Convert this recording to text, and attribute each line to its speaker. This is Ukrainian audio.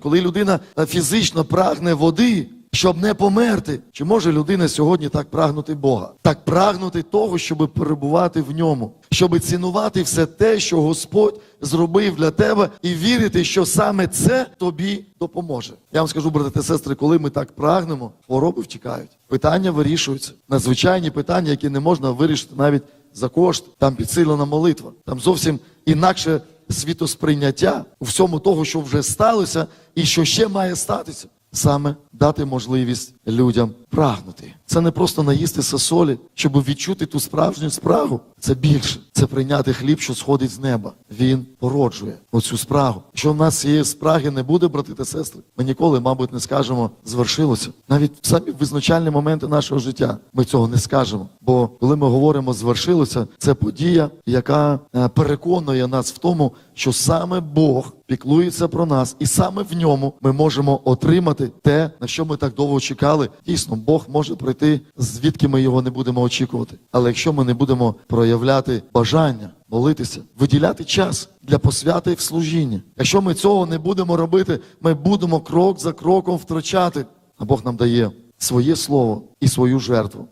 Speaker 1: Коли людина е, фізично прагне води, щоб не померти, чи може людина сьогодні так прагнути Бога? Так прагнути того, щоб перебувати в ньому, щоб цінувати все те, що Господь зробив для тебе, і вірити, що саме це тобі допоможе. Я вам скажу, брати та сестри, коли ми так прагнемо, хвороби втікають. Питання вирішуються. Надзвичайні питання, які не можна вирішити навіть за кошт. Там підсилена молитва. Там зовсім інакше світосприйняття у всьому того, що вже сталося, і що ще має статися. Саме дати можливість людям прагнути. Це не просто наїсти сосолі, щоб відчути ту справжню спрагу. Це більше. Це прийняти хліб, що сходить з неба. Він породжує оцю спрагу. Якщо в нас цієї спраги не буде, брати та сестри, ми ніколи, мабуть, не скажемо звершилося. Навіть в самі визначальні моменти нашого життя ми цього не скажемо. Бо коли ми говоримо звершилося, це подія, яка е, переконує нас в тому, що саме Бог піклується про нас, і саме в ньому ми можемо отримати те, на що ми так довго чекали. Дійсно, Бог може прийти, звідки ми його не будемо очікувати. Але якщо ми не будемо проявляти бажання молитися, виділяти час для посвяти в служінні, Якщо ми цього не будемо робити, ми будемо крок за кроком втрачати. А Бог нам дає своє слово і свою жертву.